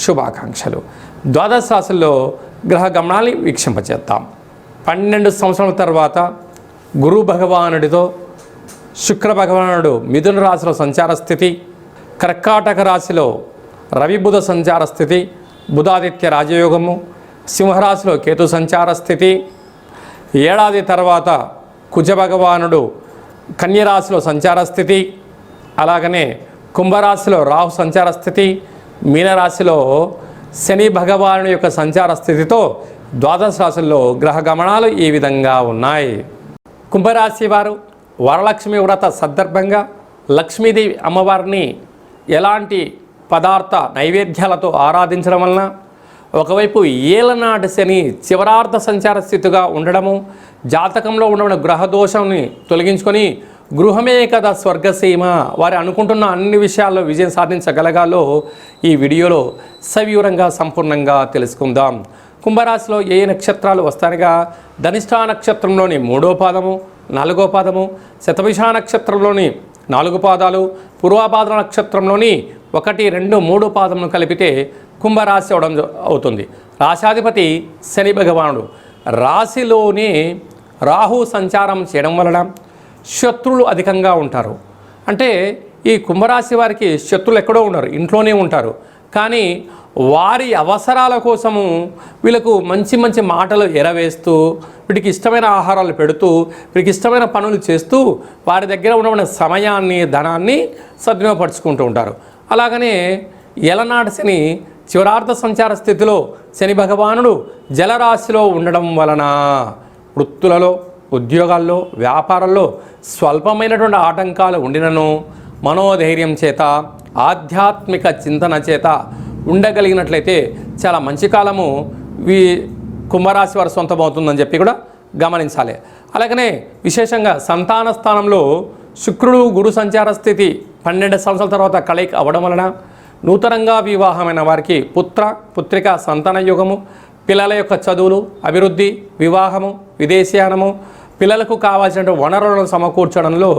శుభాకాంక్షలు. ద్వాదశ రాశుల్లో గ్రహ గమనాన్ని వీక్షింపచేద్దాం. పన్నెండు సంవత్సరాల తర్వాత గురు భగవానుడితో శుక్ర భగవానుడు మిథున రాశిలో సంచార స్థితి కర్కాటక రాశిలో రవిబుధ సంచార స్థితి బుధాదిత్య రాజయోగము సింహరాశిలో కేతు సంచార స్థితి ఏడాది తర్వాత కుజ భగవానుడు కన్యరాశిలో సంచార స్థితి అలాగనే కుంభరాశిలో రాహు సంచార స్థితి మీనరాశిలో శని భగవాను యొక్క సంచార స్థితితో ద్వాదశ రాశుల్లో గ్రహ గమనాలు ఈ విధంగా ఉన్నాయి. కుంభరాశి వారు వరలక్ష్మి వ్రత సందర్భంగా లక్ష్మీదేవి అమ్మవారిని ఎలాంటి పదార్థ నైవేద్యాలతో ఆరాధించడం వలన ఒకవైపు ఏలనాటి శని చివరార్థ సంచార స్థితిగా ఉండడము జాతకంలో ఉన్న గ్రహదోషాన్ని తొలగించుకొని గృహమే కదా స్వర్గసీమ. వారు అనుకుంటున్న అన్ని విషయాల్లో విజయం సాధించగలగాలో ఈ వీడియోలో సవివరంగా సంపూర్ణంగా తెలుసుకుందాం. కుంభరాశిలో ఏ నక్షత్రాలు వస్తానగా ధనిష్ఠా నక్షత్రంలోని మూడో పాదము నాలుగో పాదము శతభిష నక్షత్రంలోని నాలుగు పాదాలు పూర్వాపాద నక్షత్రంలోని ఒకటి రెండు మూడు పాదములను కలిపితే కుంభరాశి అవడం అవుతుంది. రాశాధిపతి శని భగవానుడు. రాశిలోనే రాహు సంచారం చేయడం వలన శత్రువులు అధికంగా ఉంటారు. అంటే ఈ కుంభరాశి వారికి శత్రులు ఎక్కడో ఉండరు ఇంట్లోనే ఉంటారు. కానీ వారి అవసరాల కోసము వీళ్ళకు మంచి మంచి మాటలు ఎరవేస్తూ వీటికి ఇష్టమైన ఆహారాలు పెడుతూ వీరికి ఇష్టమైన పనులు చేస్తూ వారి దగ్గర ఉన్న సమయాన్ని ధనాన్ని సద్వినియోగపరుచుకుంటూ ఉంటారు. అలాగనే ఎలనాటి శని చివరార్థ సంచార స్థితిలో శని భగవానుడు జలరాశిలో ఉండడం వలన వృత్తులలో ఉద్యోగాల్లో వ్యాపారాల్లో స్వల్పమైనటువంటి ఆటంకాలు ఉండినను మనోధైర్యం చేత ఆధ్యాత్మిక చింతన చేత ఉండగలిగినట్లయితే చాలా మంచి కాలము వీ కుంభరాశి వారి సొంతమవుతుందని చెప్పి కూడా గమనించాలి. అలాగనే విశేషంగా సంతాన స్థానంలో శుక్రుడు గురు సంచార స్థితి పన్నెండు సంవత్సరాల తర్వాత కలయిక అవ్వడం వలన నూతనంగా వివాహమైన వారికి పుత్ర పుత్రిక సంతాన యుగము పిల్లల యొక్క చదువులు అభివృద్ధి వివాహము విదేశీయానము పిల్లలకు కావాల్సిన వనరులను సమకూర్చడంలో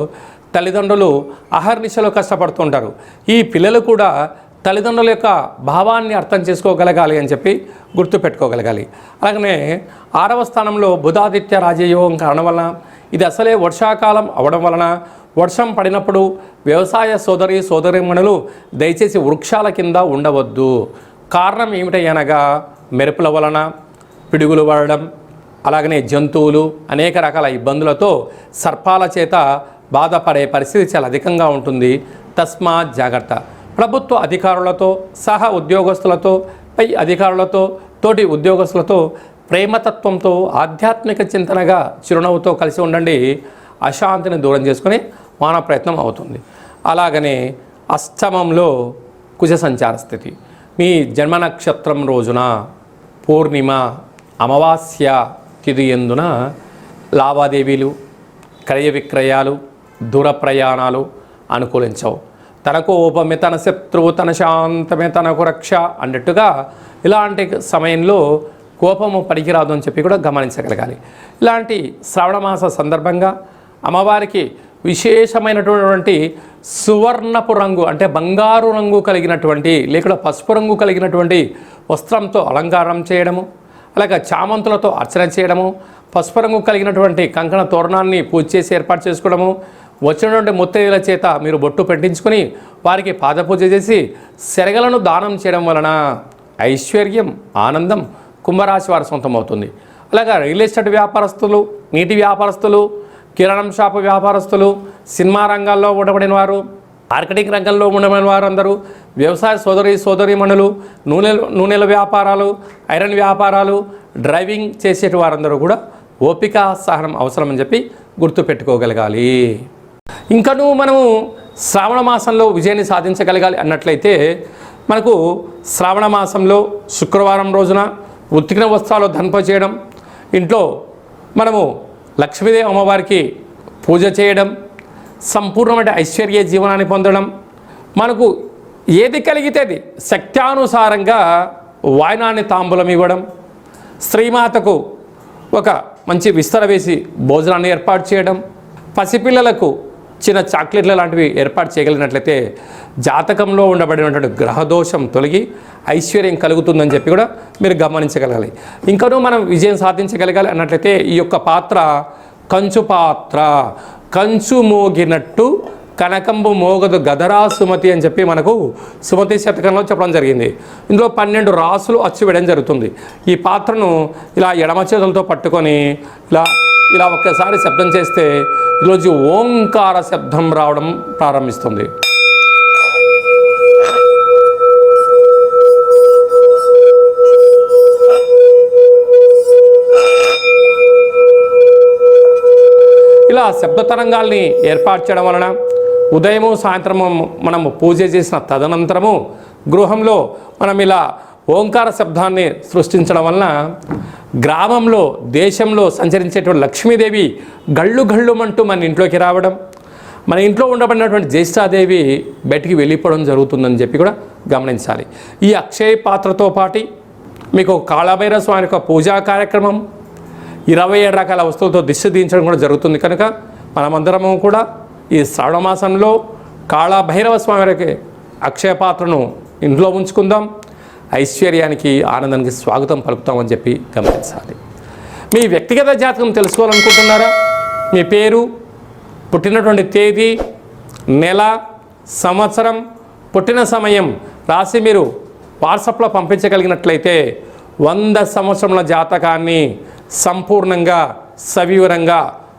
తల్లిదండ్రులు అహర్నిశలో కష్టపడుతుంటారు. ఈ పిల్లలు కూడా తల్లిదండ్రుల యొక్క భావాన్ని అర్థం చేసుకోగలగాలి అని చెప్పి గుర్తుపెట్టుకోగలగాలి. అలాగనే ఆరవ స్థానంలో బుధాదిత్య రాజయోగం కారణం వలన ఇది అసలే వర్షాకాలం అవడం వలన వర్షం పడినప్పుడు వ్యవసాయ సోదరి సోదరిమణులు దయచేసి వృక్షాల కింద ఉండవద్దు. కారణం ఏమిటనగా మెరుపుల వలన పిడుగులు పడడం అలాగనే జంతువులు అనేక రకాల ఇబ్బందులతో సర్పాల చేత బాధపడే పరిస్థితి చాలా అధికంగా ఉంటుంది. తస్మాత్ జాగ్రత్త. ప్రభుత్వ అధికారులతో సహా ఉద్యోగస్తులతో పై అధికారులతో తోటి ఉద్యోగస్తులతో ప్రేమతత్వంతో ఆధ్యాత్మిక చింతనగా చిరునవ్వుతో కలిసి ఉండండి. అశాంతిని దూరం చేసుకుని మానవ ప్రయత్నం అవుతుంది. అలాగనే అష్టమంలో కుజ సంచార స్థితి. మీ జన్మ నక్షత్రం రోజున పూర్ణిమ అమావాస్య తిథి ఎందున లావాదేవీలు క్రయ విక్రయాలు దూర ప్రయాణాలు అనుకూలించవు. తన కోపమే తన శత్రువు తన శాంతమే తనకు రక్ష అన్నట్టుగా ఇలాంటి సమయంలో కోపము పనికిరాదు అని చెప్పి కూడా గమనించగలగాలి. ఇలాంటి శ్రావణమాస సందర్భంగా అమ్మవారికి విశేషమైనటువంటి సువర్ణపు రంగు అంటే బంగారు రంగు కలిగినటువంటి లేకుండా పసుపు రంగు కలిగినటువంటి వస్త్రంతో అలంకారం చేయడము అలాగే చామంతులతో అర్చన చేయడము పసుపు రంగు కలిగినటువంటి కంకణ తోరణాన్ని పూజ చేసి ఏర్పాటు చేసుకోవడము వచ్చినటువంటి ముత్తైదుల చేత మీరు బొట్టు పెట్టించుకొని వారికి పాదపూజ చేసి శరగలను దానం చేయడం వలన ఐశ్వర్యం ఆనందం కుంభరాశి వారి సొంతం అవుతుంది అలాగే రియల్ ఎస్టేట్ వ్యాపారస్తులు నీటి వ్యాపారస్తులు కిరాణం షాపు వ్యాపారస్తులు సినిమా రంగాల్లో ఉండబడిన వారు మార్కెటింగ్ రంగంలో ఉండమైన వారందరూ వ్యవసాయ సోదరి సోదరిమణులు నూనె నూనెల వ్యాపారాలు ఐరన్ వ్యాపారాలు డ్రైవింగ్ చేసేటి వారందరూ కూడా ఓపిక సహనం అవసరమని చెప్పి గుర్తుపెట్టుకోగలగాలి. ఇంకనూ మనము శ్రావణ మాసంలో విజయాన్ని సాధించగలగాలి అన్నట్లయితే మనకు శ్రావణ మాసంలో శుక్రవారం రోజున ఉత్తిగ్న వస్త్రాలు ధనప చేయడం ఇంట్లో మనము లక్ష్మీదేవి అమ్మవారికి పూజ చేయడం సంపూర్ణమైన ఐశ్వర్య జీవనాన్ని పొందడం. మనకు ఏది కలిగితే అది శక్త్యానుసారంగా వాయనాన్ని తాంబూలం ఇవ్వడం. శ్రీమాతకు ఒక మంచి విస్తర వేసి భోజనాన్ని ఏర్పాటు చేయడం. పసిపిల్లలకు చిన్న చాక్లెట్ల లాంటివి ఏర్పాటు చేయగలిగినట్లయితే జాతకంలో ఉండబడినటువంటి గ్రహదోషం తొలగి ఐశ్వర్యం కలుగుతుందని చెప్పి కూడా మీరు గమనించగలగాలి. ఇంకనూ మనం విజయం సాధించగలగాలి అన్నట్లయితే ఈ యొక్క పాత్ర కంచు పాత్ర. కంచు మోగినట్టు కనకంబు మోగదు గదరా సుమతి అని చెప్పి మనకు సుమతి శతకంలో చెప్పడం జరిగింది. ఇందులో పన్నెండు రాసులు అచ్చు వేయడం జరుగుతుంది. ఈ పాత్రను ఇలా ఎడమ చేతులతో పట్టుకొని ఇలా ఇలా ఒక్కసారి శబ్దం చేస్తే ఈరోజు ఓంకార శబ్దం రావడం ప్రారంభిస్తుంది. శబ్ద తరంగాల్ని ఏర్పాటు చేయడం వలన ఉదయము సాయంత్రము మనము పూజ చేసిన తదనంతరము గృహంలో మనం ఇలా ఓంకార శబ్దాన్ని సృష్టించడం వలన గ్రామంలో దేశంలో సంచరించేటువంటి లక్ష్మీదేవి గళ్ళు గళ్ళుమంటూ మన ఇంట్లోకి రావడం మన ఇంట్లో ఉండబడినటువంటి జ్యేష్ఠాదేవి బయటికి వెళ్ళిపోవడం జరుగుతుందని చెప్పి కూడా గమనించాలి. ఈ అక్షయ పాత్రతో పాటి మీకు కాళభైర స్వామి యొక్క పూజా కార్యక్రమం ఇరవై ఏడు రకాల వస్తువులతో దిశ దించడం కూడా జరుగుతుంది కనుక మనమందరము కూడా ఈ శ్రావణమాసంలో కాళభైరవ స్వామి వారికి అక్షయ పాత్రను ఇంట్లో ఉంచుకుందాం. ఐశ్వర్యానికి ఆనందానికి స్వాగతం పలుకుతామని చెప్పి గమనించాలి. మీ వ్యక్తిగత జాతకం తెలుసుకోవాలనుకుంటున్నారా? మీ పేరు పుట్టినటువంటి తేదీ నెల సంవత్సరం పుట్టిన సమయం రాసి మీరు వాట్సాప్లో పంపించగలిగినట్లయితే వంద సంవత్సరముల జాతకాన్ని సంపూర్ణంగా సవివరంగా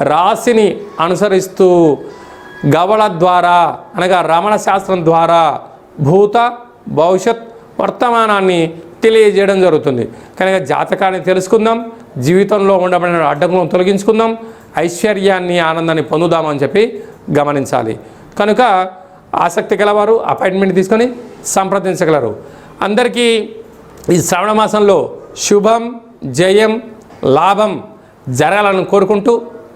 రాశిని అనుసరిస్తూ గవళ ద్వారా అనగా రమణ శాస్త్రం ద్వారా భూత భవిష్యత్ వర్తమానాన్ని తెలియజేయడం జరుగుతుంది. కనుక జాతకాన్ని తెలుసుకుందాం జీవితంలో ఉండబడిన అడ్డంకులను తొలగించుకుందాం ఐశ్వర్యాన్ని ఆనందాన్ని పొందుదామని చెప్పి గమనించాలి. కనుక ఆసక్తి గలవారు అపాయింట్మెంట్ తీసుకొని సంప్రదించగలరు. అందరికీ ఈ శ్రావణ మాసంలో శుభం జయం లాభం జరగాలని కోరుకుంటూ